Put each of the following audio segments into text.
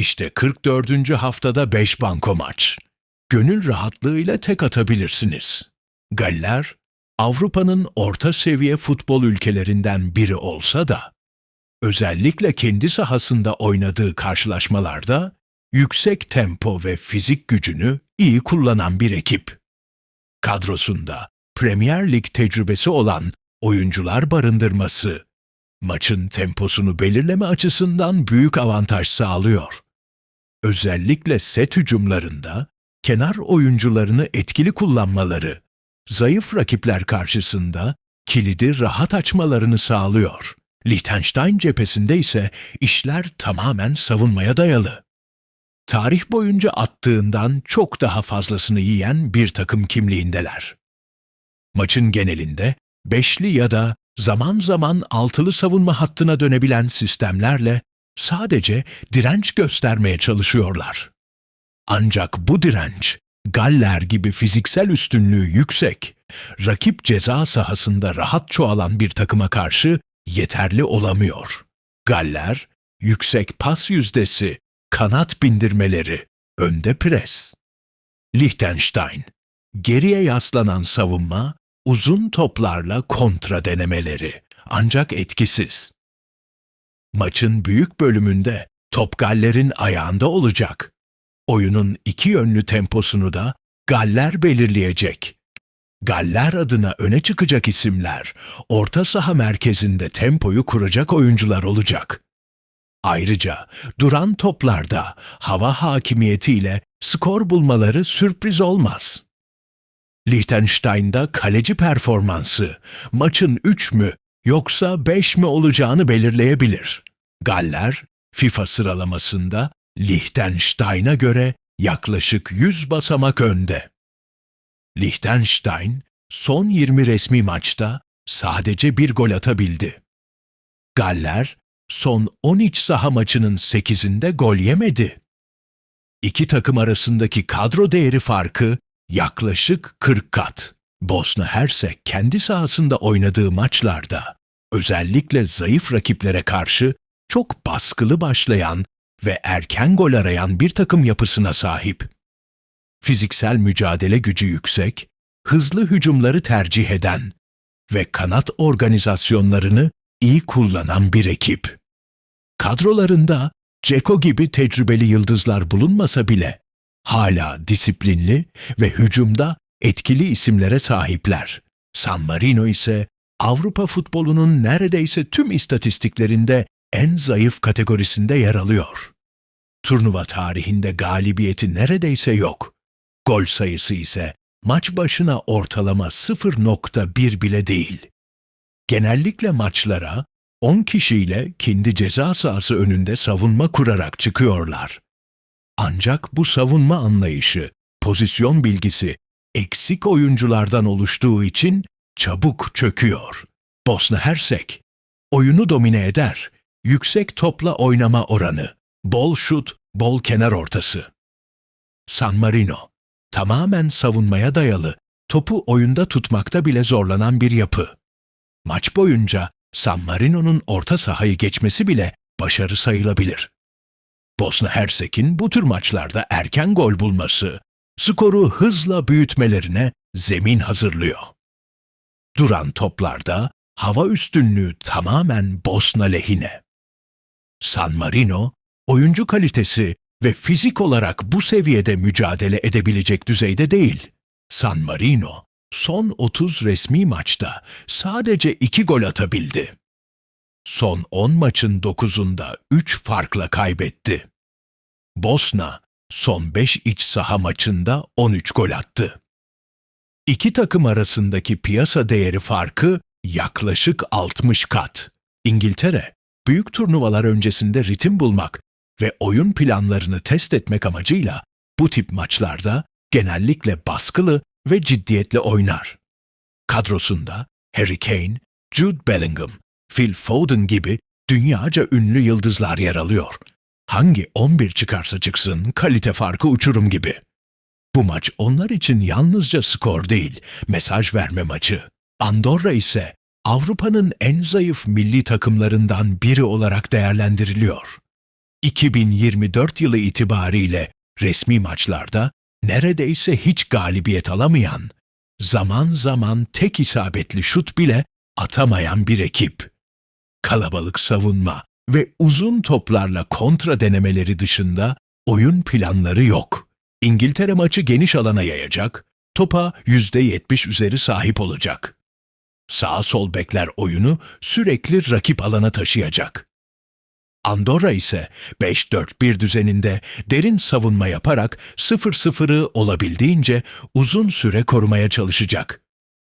İşte 44. haftada 5 banko maç. Gönül rahatlığıyla tek atabilirsiniz. Galler, Avrupa'nın orta seviye futbol ülkelerinden biri olsa da, özellikle kendi sahasında oynadığı karşılaşmalarda yüksek tempo ve fizik gücünü iyi kullanan bir ekip. Kadrosunda Premier Lig tecrübesi olan oyuncular barındırması, maçın temposunu belirleme açısından büyük avantaj sağlıyor. Özellikle set hücumlarında kenar oyuncularını etkili kullanmaları, zayıf rakipler karşısında kilidi rahat açmalarını sağlıyor. Liechtenstein cephesinde ise işler tamamen savunmaya dayalı. Tarih boyunca attığından çok daha fazlasını yiyen bir takım kimliğindeler. Maçın genelinde beşli ya da zaman zaman altılı savunma hattına dönebilen sistemlerle sadece direnç göstermeye çalışıyorlar. Ancak bu direnç, Galler gibi fiziksel üstünlüğü yüksek, rakip ceza sahasında rahat çoğalan bir takıma karşı yeterli olamıyor. Galler, yüksek pas yüzdesi, kanat bindirmeleri, önde pres. Liechtenstein, geriye yaslanan savunma, uzun toplarla kontra denemeleri ancak etkisiz. Maçın büyük bölümünde top Galler'in ayağında olacak. Oyunun iki yönlü temposunu da Galler belirleyecek. Galler adına öne çıkacak isimler, orta saha merkezinde tempoyu kuracak oyuncular olacak. Ayrıca duran toplarda hava hakimiyetiyle skor bulmaları sürpriz olmaz. Liechtenstein'da kaleci performansı maçın 3 mü yoksa 5 mi olacağını belirleyebilir. Galler, FIFA sıralamasında Liechtenstein'a göre yaklaşık 100 basamak önde. Liechtenstein son 20 resmi maçta sadece bir gol atabildi. Galler son 13 saha maçının 8'inde gol yemedi. İki takım arasındaki kadro değeri farkı yaklaşık 40 kat. Bosna Hersek kendi sahasında oynadığı maçlarda özellikle zayıf rakiplere karşı çok baskılı başlayan ve erken gol arayan bir takım yapısına sahip. Fiziksel mücadele gücü yüksek, hızlı hücumları tercih eden ve kanat organizasyonlarını iyi kullanan bir ekip. Kadrolarında Ceko gibi tecrübeli yıldızlar bulunmasa bile hala disiplinli ve hücumda etkili isimlere sahipler. San Marino ise Avrupa futbolunun neredeyse tüm istatistiklerinde en zayıf kategorisinde yer alıyor. Turnuva tarihinde galibiyeti neredeyse yok. Gol sayısı ise maç başına ortalama 0.1 bile değil. Genellikle maçlara 10 kişiyle kendi ceza sahası önünde savunma kurarak çıkıyorlar. Ancak bu savunma anlayışı, pozisyon bilgisi eksik oyunculardan oluştuğu için çabuk çöküyor. Bosna Hersek oyunu domine eder. Yüksek topla oynama oranı, bol şut, bol kenar ortası. San Marino tamamen savunmaya dayalı, topu oyunda tutmakta bile zorlanan bir yapı. Maç boyunca San Marino'nun orta sahayı geçmesi bile başarı sayılabilir. Bosna Hersek'in bu tür maçlarda erken gol bulması, skoru hızla büyütmelerine zemin hazırlıyor. Duran toplarda hava üstünlüğü tamamen Bosna lehine. San Marino, oyuncu kalitesi ve fizik olarak bu seviyede mücadele edebilecek düzeyde değil. San Marino, son 30 resmi maçta sadece 2 gol atabildi. Son 10 maçın 9'unda 3 farkla kaybetti. Bosna, son 5 iç saha maçında 13 gol attı. İki takım arasındaki piyasa değeri farkı yaklaşık 60 kat. İngiltere, büyük turnuvalar öncesinde ritim bulmak ve oyun planlarını test etmek amacıyla bu tip maçlarda genellikle baskılı ve ciddiyetli oynar. Kadrosunda Harry Kane, Jude Bellingham, Phil Foden gibi dünyaca ünlü yıldızlar yer alıyor. Hangi 11 çıkarsa çıksın kalite farkı uçurum gibi. Bu maç onlar için yalnızca skor değil, mesaj verme maçı. Andorra ise Avrupa'nın en zayıf milli takımlarından biri olarak değerlendiriliyor. 2024 yılı itibariyle resmi maçlarda neredeyse hiç galibiyet alamayan, zaman zaman tek isabetli şut bile atamayan bir ekip. Kalabalık savunma ve uzun toplarla kontra denemeleri dışında oyun planları yok. İngiltere maçı geniş alana yayacak, topa %70 üzeri sahip olacak. Sağ sol bekler oyunu sürekli rakip alana taşıyacak. Andorra ise 5-4-1 düzeninde derin savunma yaparak 0-0'ı olabildiğince uzun süre korumaya çalışacak.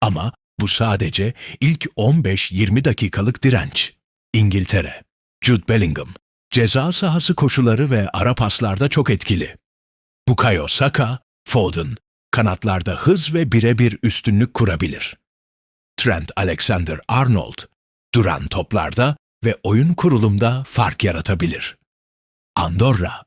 Ama bu sadece ilk 15-20 dakikalık direnç. İngiltere, Jude Bellingham, ceza sahası koşuları ve ara paslarda çok etkili. Bukayo Saka, Foden, kanatlarda hız ve birebir üstünlük kurabilir. Trent Alexander-Arnold, duran toplarda ve oyun kurulumda fark yaratabilir. Andorra,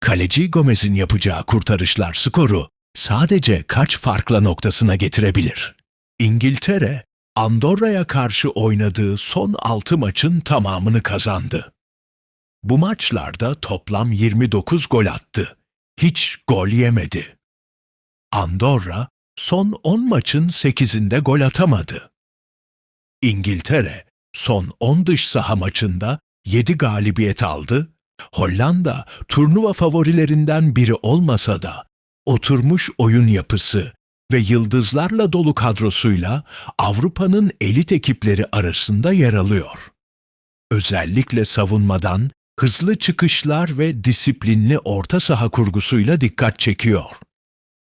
kaleci Gomez'in yapacağı kurtarışlar skoru sadece kaç farkla noktasına getirebilir. İngiltere, Andorra'ya karşı oynadığı son 6 maçın tamamını kazandı. Bu maçlarda toplam 29 gol attı. Hiç gol yemedi. Andorra son 10 maçın 8'inde gol atamadı. İngiltere son 10 dış saha maçında 7 galibiyet aldı. Hollanda turnuva favorilerinden biri olmasa da oturmuş oyun yapısı ve yıldızlarla dolu kadrosuyla Avrupa'nın elit ekipleri arasında yer alıyor. Özellikle savunmadan hızlı çıkışlar ve disiplinli orta saha kurgusuyla dikkat çekiyor.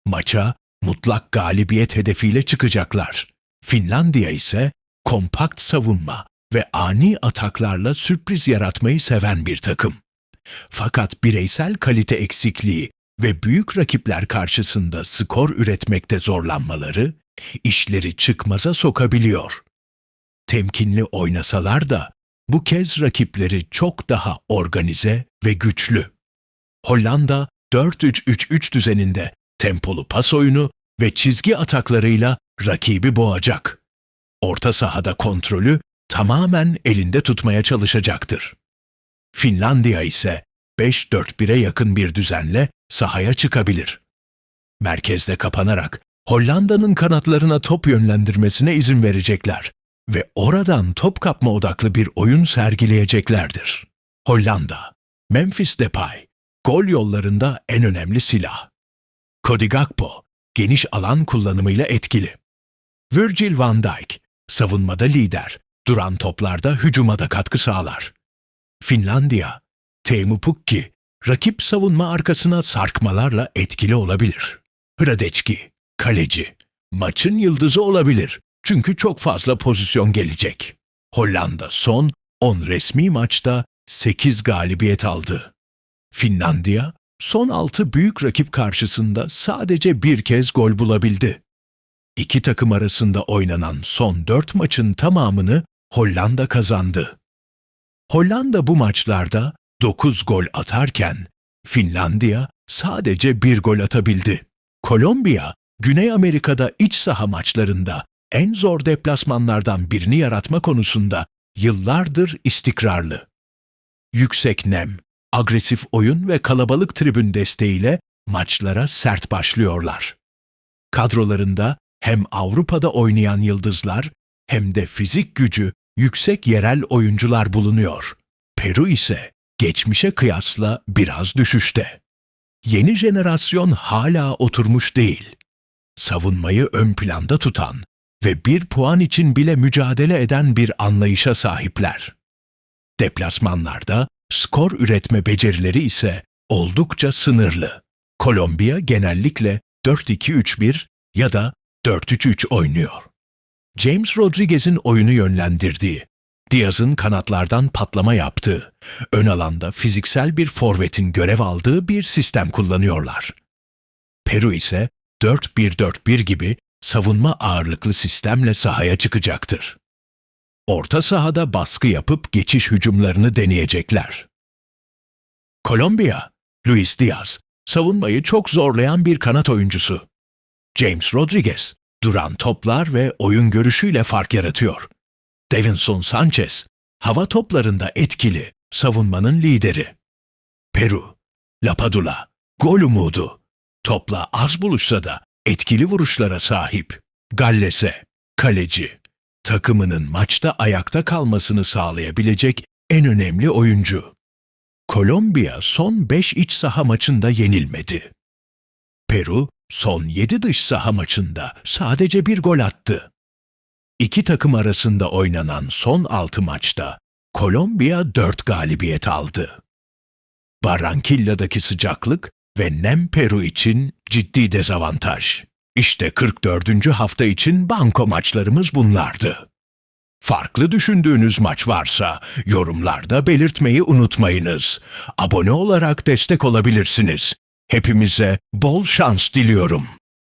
Maça mutlak galibiyet hedefiyle çıkacaklar. Finlandiya ise kompakt savunma ve ani ataklarla sürpriz yaratmayı seven bir takım. Fakat bireysel kalite eksikliği ve büyük rakipler karşısında skor üretmekte zorlanmaları işleri çıkmaza sokabiliyor. Temkinli oynasalar da bu kez rakipleri çok daha organize ve güçlü. Hollanda 4-3-3-3 düzeninde tempolu pas oyunu ve çizgi ataklarıyla rakibi boğacak. Orta sahada kontrolü tamamen elinde tutmaya çalışacaktır. Finlandiya ise 5-4-1'e yakın bir düzenle sahaya çıkabilir. Merkezde kapanarak Hollanda'nın kanatlarına top yönlendirmesine izin verecekler ve oradan top kapma odaklı bir oyun sergileyeceklerdir. Hollanda, Memphis Depay, gol yollarında en önemli silah. Cody Gakpo, geniş alan kullanımıyla etkili. Virgil van Dijk, savunmada lider, duran toplarda hücuma da katkı sağlar. Finlandiya, Teemu Pukki, rakip savunma arkasına sarkmalarla etkili olabilir. Hradeçki, kaleci, maçın yıldızı olabilir çünkü çok fazla pozisyon gelecek. Hollanda son 10 resmi maçta 8 galibiyet aldı. Finlandiya son 6 büyük rakip karşısında sadece bir kez gol bulabildi. İki takım arasında oynanan son 4 maçın tamamını Hollanda kazandı. Hollanda bu maçlarda 9 gol atarken Finlandiya sadece bir gol atabildi. Kolombiya, Güney Amerika'da iç saha maçlarında en zor deplasmanlardan birini yaratma konusunda yıllardır istikrarlı. Yüksek nem, agresif oyun ve kalabalık tribün desteğiyle maçlara sert başlıyorlar. Kadrolarında hem Avrupa'da oynayan yıldızlar hem de fizik gücü yüksek yerel oyuncular bulunuyor. Peru ise geçmişe kıyasla biraz düşüşte. Yeni jenerasyon hala oturmuş değil. Savunmayı ön planda tutan ve bir puan için bile mücadele eden bir anlayışa sahipler. Deplasmanlarda skor üretme becerileri ise oldukça sınırlı. Kolombiya genellikle 4-2-3-1 ya da 4-3-3 oynuyor. James Rodriguez'in oyunu yönlendirdiği, Diaz'ın kanatlardan patlama yaptığı, ön alanda fiziksel bir forvetin görev aldığı bir sistem kullanıyorlar. Peru ise 4-1-4-1 gibi savunma ağırlıklı sistemle sahaya çıkacaktır. Orta sahada baskı yapıp geçiş hücumlarını deneyecekler. Kolombiya, Luis Diaz, savunmayı çok zorlayan bir kanat oyuncusu. James Rodriguez, duran toplar ve oyun görüşüyle fark yaratıyor. Davinson Sanchez, hava toplarında etkili, savunmanın lideri. Peru, Lapadula, gol umudu. Topla az buluşsa da etkili vuruşlara sahip. Galles'e, kaleci. Takımının maçta ayakta kalmasını sağlayabilecek en önemli oyuncu. Kolombiya son 5 iç saha maçında yenilmedi. Peru son 7 dış saha maçında sadece bir gol attı. İki takım arasında oynanan son 6 maçta Kolombiya 4 galibiyet aldı. Barranquilla'daki sıcaklık ve nem Peru için ciddi dezavantaj. İşte 44. hafta için banko maçlarımız bunlardı. Farklı düşündüğünüz maç varsa yorumlarda belirtmeyi unutmayınız. Abone olarak destek olabilirsiniz. Hepimize bol şans diliyorum.